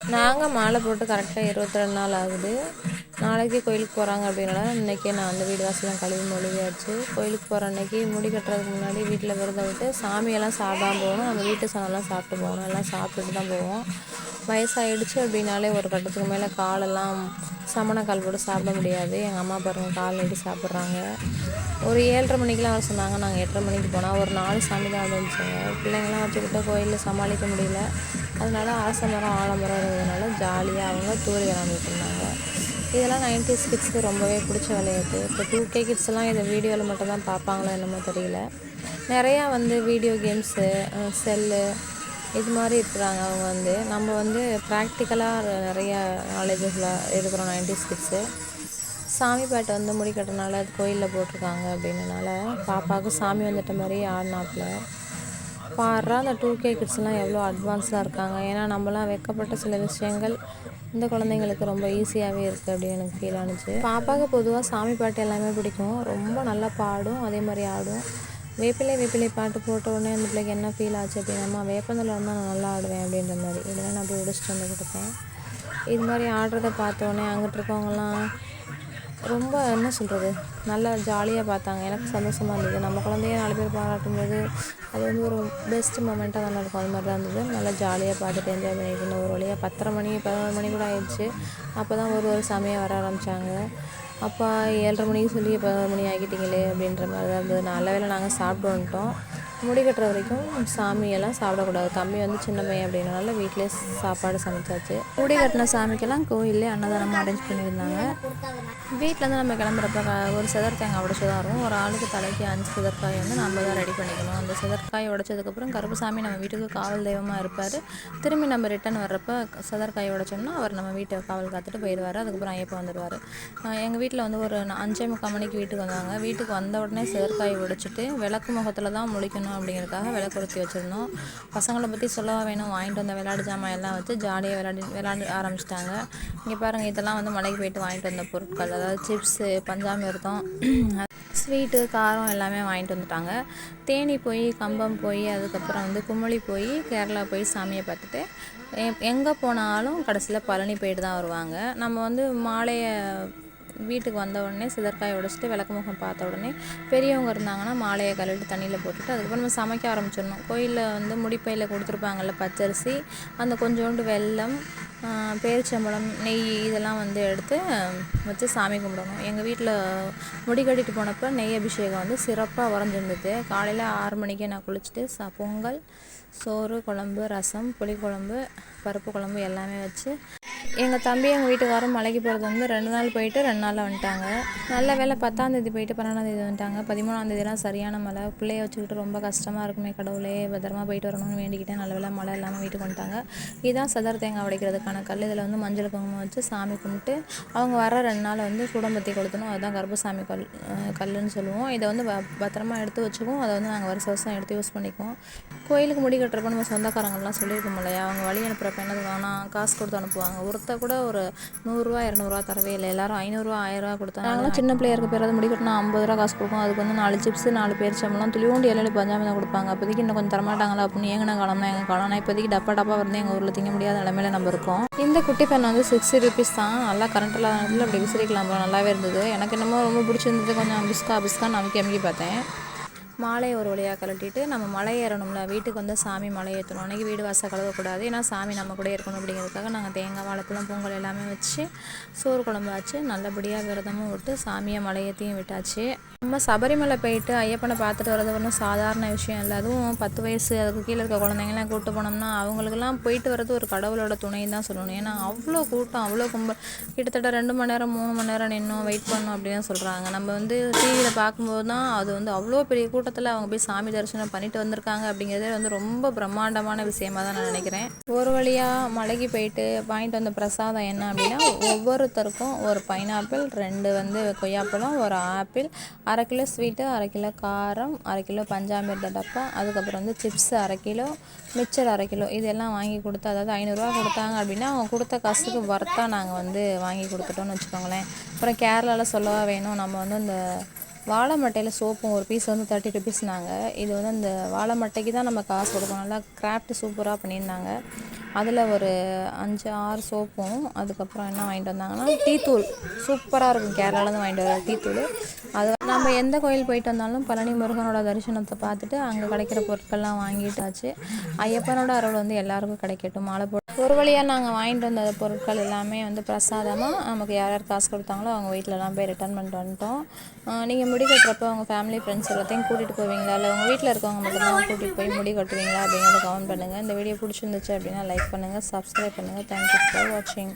நாங்கள் மாலை போட்டு கரெக்டாக இருபத்தி ரெண்டு நாள் ஆகுது. நாளைக்கு கோயிலுக்கு போகிறாங்க அப்படின்னால இன்றைக்கே நான் அந்த வீடு வாசலாம் கழுவி மொழியாச்சு கோயிலுக்கு போகிற அன்னைக்கு முடி கட்டுறதுக்கு முன்னாடி வீட்டில் விரதம் விட்டு சாமியெல்லாம் சாப்பிடாம போகணும். நம்ம வீட்டு சாணம்லாம் சாப்பிட்டு போகணும். எல்லாம் சாப்பிட்டுட்டு தான் போவோம். வயசாகிடுச்சு அப்படின்னாலே ஒரு கட்டத்துக்கு மேலே காலெல்லாம் சமண கால் போட்டு சாப்பிட முடியாது. எங்கள் அம்மா பாருங்கள் கால் நீட்டி சாப்பிட்றாங்க. ஒரு ஏழரை மணிக்கெலாம் வர சொன்னாங்க. நாங்கள் எட்டரை மணிக்கு போனால் ஒரு நாலு சாமி தான் வந்துருந்துச்சுங்க பிள்ளைங்களாம் வச்சுக்கிட்ட கோயிலில் சமாளிக்க முடியல. அதனால அரச மரம் ஆலமரம் இருந்ததுனால ஜாலியாக அவங்க தூரி விளாண்டுட்டு இருந்தாங்க. இதெல்லாம் நைன்டிஸ் கிட்ஸ்க்கு ரொம்பவே பிடிச்ச விளையாட்டு இப்போ டூ கே கிட்ஸ்லாம் இதை வீடியோவில் மட்டும் தான் பார்ப்பாங்களோ என்னமோ தெரியல. நிறையா வந்து வீடியோ கேம்ஸு செல்லு இது மாதிரி இருக்கிறாங்க அவங்க வந்து. நம்ம வந்து ப்ராக்டிக்கலாக நிறைய நாலேஜஸ்லாம் இருக்கிறோம் நைன்டிஸ் கிட்ஸு சாமி பாட்டை வந்து முடி கட்டுறனால அது கோயிலில் போட்டிருக்காங்க அப்படின்றனால பாப்பாவுக்கு சாமி வந்துட்ட மாதிரி ஆடினாப்புல. பாடுறா அந்த டூ கே கிட்ஸ்லாம் எவ்வளோ அட்வான்ஸாக இருக்காங்க. ஏன்னா நம்மளாம் வெக்கப்பட்ட சில விஷயங்கள் இந்த குழந்தைங்களுக்கு ரொம்ப ஈஸியாகவே இருக்குது அப்படின்னு எனக்கு ஃபீல் ஆனுச்சு. பாப்பாவுக்கு பொதுவாக சாமி பாட்டு எல்லாமே பிடிக்கும். ரொம்ப நல்லா பாடும் அதே மாதிரி ஆடும். வேப்பிலை வேப்பிலை பாட்டு போட்ட உடனே அந்த பிள்ளைக்கு என்ன ஃபீல் ஆச்சு அப்படின்னா வேப்பந்தில் இருந்தால் நான் நல்லா ஆடுவேன் அப்படின்ற மாதிரி. இதெல்லாம் நான் போய் உடிச்சிட்டு வந்து கொடுப்பேன். இது மாதிரி ஆடுறத பார்த்தோன்னே அங்கிட்டு இருக்கவங்கலாம் ரொம்ப என்ன சொல்கிறது நல்லா ஜாலியாக பார்த்தாங்க. எனக்கு சந்தோஷமாக இருந்தது. நம்ம குழந்தைய நாலு பேர் பாராட்டும்போது அது வந்து ஒரு பெஸ்ட் மூமெண்ட்டாக தானே இருக்கும். அது மாதிரி தான் இருந்தது. நல்லா ஜாலியாக பார்த்துட்டு என்ஜாய் பண்ணிட்டு ஒரு வழியாக பத்தரை மணி பதினொரு மணி கூட ஆயிடுச்சு. அப்போ தான் ஒரு ஒரு சமயம் வர ஆரம்பித்தாங்க அப்பா ஏழரை மணிக்கு சொல்லி பதினோரு மணி ஆகிட்டீங்களே அப்படின்ற மாதிரி தான் இருந்தது. நல்ல வேலை நாங்கள் சாப்பிட்டு வந்துட்டோம். முடி கட்டுற வரைக்கும் சாமியெல்லாம் சாப்பிடக்கூடாது. தம்பி வந்து சின்ன பையன் அப்படின்றனால வீட்டிலே சாப்பாடு சமைச்சாச்சு. முடி கட்டின சாமிக்கெல்லாம் கோயிலே அன்னதானமாக அரேஞ்ச் பண்ணியிருந்தாங்க. வீட்டிலேருந்து நம்ம கிளம்புறப்ப ஒரு செதர் தேங்காய் தான் வரும் ஒரு ஆளுக்கு தலைக்கு அஞ்சு செதற்காய் வந்து நம்ம தான் ரெடி பண்ணிக்கணும். அந்த செதற்காய் உடச்சதுக்கப்புறம் கருப்புசாமி நம்ம வீட்டுக்கு காவல் தெய்வமாக இருப்பார். திரும்பி நம்ம ரிட்டன் வர்றப்ப சிதற்காய் உடச்சோம்னா அவர் நம்ம வீட்டை காவல் காத்துட்டு போயிடுவார் அதுக்கப்புறம் ஐயப்பா வந்துடுவார் எங்கள் வீட்டில் வந்து ஒரு அஞ்சே முக்கால் மணிக்கு வீட்டுக்கு வந்தாங்க. வீட்டுக்கு வந்த உடனே செதற்காய் உடைச்சிட்டு விளக்கு முகத்தில் தான் முழிக்கணும் அப்படிங்கிறதுக்காக விளக்கு வச்சுருந்தோம். பசங்களை பற்றி சொல்லவா வேணும். வாங்கிட்டு வந்த விளையாட்டு ஜாமான் எல்லாம் வச்சு ஜாலியாக விளையாடி விளையாண்டு ஆரம்பிச்சிட்டாங்க. இங்கே பாருங்கள் இதெல்லாம் வந்து மலைக்கு போயிட்டு வாங்கிட்டு வந்த பொருட்கள். அதாவது சிப்ஸு பஞ்சாமிர்தம் ஸ்வீட்டு காரம் எல்லாமே வாங்கிட்டு வந்துட்டாங்க. தேனி போய் கம்பம் போய் அதுக்கப்புறம் வந்து குமளி போய் கேரளா போய் சாமியை பார்த்துட்டு எங்கே போனாலும் கடைசியில் பழனி போயிட்டு தான் வருவாங்க. நம்ம வந்து மாலையை வீட்டுக்கு வந்த உடனே சிதற்காய் உடச்சிட்டு விளக்கு முகம் பார்த்த உடனே பெரியவங்க இருந்தாங்கன்னா மாலையை கழுவிட்டு தண்ணியில் போட்டுட்டு அதுக்கப்புறம் நம்ம சமைக்க ஆரம்பிச்சிடணும். கோயிலில் வந்து முடிப்பையில் கொடுத்துருப்பாங்கள்ல பச்சரிசி அந்த கொஞ்சோண்டு வெல்லம் பேரிச்சம்பழம் நெய் இதெல்லாம் வந்து எடுத்து வச்சு சாமி கும்பிடணும். எங்கள் வீட்டில் முடி கட்டிட்டு போனப்போ நெய் அபிஷேகம் வந்து சிறப்பாக உறைஞ்சிருந்தது காலையில் ஆறு மணிக்கே நான் குளிச்சுட்டு ச பொங்கல் சோறு குழம்பு ரசம் புளிக்குழம்பு பருப்பு குழம்பு எல்லாமே வச்சு எங்கள் தம்பி எங்கள் வீட்டுக்காரும் மலைக்கு போகிறது வந்து ரெண்டு நாள் போயிட்டு ரெண்டு நாளில் வந்துட்டாங்க. நல்ல வேலை பத்தாந்தேதி போயிட்டு பன்னெண்டாந்தேதி வந்துட்டாங்க. பதிமூணாந்தேதிலாம் சரியான மழை. பிள்ளைய வச்சுக்கிட்டு ரொம்ப கஷ்டமாக இருக்குமே கடவுளே. பத்திரமா போயிட்டு வரணும்னு வேண்டிக்கிட்டே நல்ல வேலை மழை இல்லாமல் வீட்டுக்கு வந்துட்டாங்க. இதுதான் சதர் தேங்காய் உடைக்கிறதுக்கான கல். இதில் வந்து மஞ்சள் குங்குமம் வச்சு சாமி கும்பிட்டு அவங்க வர ரெண்டு நாள் வந்து குடம்பத்தி கொளுத்தணும். அதுதான் கர்ப்பசாமி கல் கல்லுன்னு சொல்லுவோம். இதை வந்து பத்திரமா எடுத்து வச்சுக்குவோம். அதை வந்து நாங்கள் வருஷம் வருஷம் எடுத்து யூஸ் பண்ணிக்குவோம். கோயிலுக்கு முடி கட்டுறப்ப நம்ம சொந்தக்காரங்கள்லாம் சொல்லியிருக்கோம் இல்லையா? அவங்க வழி அனுப்புகிறப்ப என்னது வேணாம் காசு கொடுத்து அனுப்புவாங்க. ஒருத்த கூட ஒரு நூறுரூவா இரநூறுவா தரவே இல்லை. எல்லாரும் ஐநூறுரூவா ஆயிரரூவா கொடுத்தாங்க நாங்களாம் சின்ன பிள்ளையருக்கு இருக்க முடிக்கட்டினா ஐம்பது ரூபா காசு கொடுக்கும் அதுக்கு வந்து நாலு சிப்ஸ் நாலு பேர் சம்பளம். துளியோண்டு இலையில பஞ்சாமி தான் கொடுப்பாங்க. அப்போதைக்கு இன்னும் கொஞ்சம் தரமாட்டாங்களா அப்படின்னு எங்கன்னா காலம்னா எங்கள் காலம்னா இப்போதைக்கு டப்பா டப்பா வந்து எங்கள் ஊரில் திங்க முடியாத நிலமையில நம்ம இருக்கோம். இந்த குட்டி பெண் வந்து சிக்ஸ்டி ருபீஸ் தான். நல்லா கரண்ட் இல்லாத நேரத்தில் அப்படி விசிறிக்கலாம் நல்லாவே இருந்தது. எனக்கு என்னமோ ரொம்ப பிடிச்சிருந்தது. கொஞ்சம் பிஸ்கா பிஸ்கா நமக்கு அமைக்கி பார்த்தேன். மாலையை ஒரு வழியாக கழட்டிட்டு நம்ம மலை ஏறணும்ல. வீட்டுக்கு வந்து சாமி மலை ஏற்றணும் அன்றைக்கி வீடு வாசல் கழுவக்கூடாது. ஏன்னா சாமி நம்ம கூட இருக்கணும் அப்படிங்கிறதுக்காக நாங்கள் தேங்காய் வாழைப்பழம் பொங்கல் எல்லாமே வச்சு சோறு குழம்பு வச்சு நல்லபடியாக விரதமும் விட்டு சாமியை மலையேற்றியும் விட்டாச்சு. நம்ம சபரிமலை போயிட்டு ஐயப்பனை பார்த்துட்டு வர்றது ஒன்றும் சாதாரண விஷயம் இல்லை. அதுவும் பத்து வயசு அதுக்கு கீழே இருக்க குழந்தைங்களாம் கூப்பிட்டு போனோம்னா அவங்களுக்கெல்லாம் போயிட்டு வர்றது ஒரு கடவுளோட துணைன்னு தான் சொல்லணும். ஏன்னா அவ்வளோ கூட்டம் அவ்வளோ கும்பல். கிட்டத்தட்ட ரெண்டு மணி நேரம் மூணு மணி நேரம் நின்னோம் வெயிட் பண்ணோம் அப்படின்னு சொல்கிறாங்க நம்ம வந்து டிவியில் பார்க்கும்போது தான் அது வந்து அவ்வளோ பெரிய கூட்டம். கூட்டத்தில் அவங்க போய் சாமி தரிசனம் பண்ணிட்டு வந்திருக்காங்க அப்படிங்கிறதே வந்து ரொம்ப பிரம்மாண்டமான விஷயமா தான் நான் நினைக்கிறேன். ஒரு வழியாக மலைக்கு போயிட்டு வாங்கிட்டு வந்த பிரசாதம் என்ன அப்படின்னா ஒவ்வொருத்தருக்கும் ஒரு பைனாப்பிள் ரெண்டு வந்து கொய்யாப்பழம் ஒரு ஆப்பிள் அரை கிலோ ஸ்வீட்டு அரை கிலோ காரம் அரை கிலோ பஞ்சாமிர்த டப்பா அதுக்கப்புறம் வந்து சிப்ஸ் அரை கிலோ மிச்சர் அரை கிலோ இதெல்லாம் வாங்கி கொடுத்து அதாவது ஐநூறுரூவா கொடுத்தாங்க அப்படின்னா அவங்க கொடுத்த காசுக்கு ஒர்த்தாக நாங்கள் வந்து வாங்கி கொடுத்துட்டோம்னு வச்சுக்கோங்களேன். அப்புறம் கேரளாவில் சொல்லவா வேணும் நம்ம வந்து இந்த வாழை மட்டையில் சோப்பும் ஒரு பீஸ் வந்து தேர்ட்டி ருபீஸ்னாங்க இது வந்து அந்த வாழை மட்டைக்கு தான் நம்ம காசு கொடுக்கணும் நல்லா கிராஃப்ட் சூப்பராக பண்ணியிருந்தாங்க. அதில் ஒரு அஞ்சு ஆறு சோப்பும் அதுக்கப்புறம் என்ன வாங்கிட்டு வந்தாங்கன்னா டீ தூள் சூப்பராக இருக்கும். கேரளாலேருந்து வாங்கிட்டு வர டீ தூள் அது நம்ம எந்த கோயில் போயிட்டு வந்தாலும் பழனி முருகனோட தரிசனத்தை பார்த்துட்டு அங்கே கிடைக்கிற பொருட்கள்லாம் வாங்கிட்டாச்சு. ஐயப்பனோட அருள் வந்து எல்லாருக்கும் கிடைக்கட்டும். மாலை போட்டு ஒரு வழியாக நாங்கள் வாங்கிட்டு வந்த பொருட்கள் எல்லாமே வந்து பிரசாதமாக நமக்கு யார் யார் காசு கொடுத்தாங்களோ அவங்க வீட்டிலலாம் போய் ரிட்டர்ன் பண்ணிட்டு வந்துட்டோம். நீங்கள் முடி கட்டுறப்போ உங்கள் ஃபேமிலி ஃப்ரெண்ட்ஸ் எல்லாத்தையும் கூட்டிகிட்டு போவீங்களா? இல்லை உங்கள் வீட்டில் இருக்கவங்க மட்டும்தான் கூட்டிகிட்டு போய் முடி கட்டுவீங்களா? அப்படிங்கிறத கமெண்ட் பண்ணுங்கள் இந்த வீடியோ பிடிச்சிருந்துச்சு அப்படின்னா லைக் பண்ணுங்கள் சப்ஸ்கிரைப் பண்ணுங்கள் தேங்க்யூ ஃபார் வாட்சிங்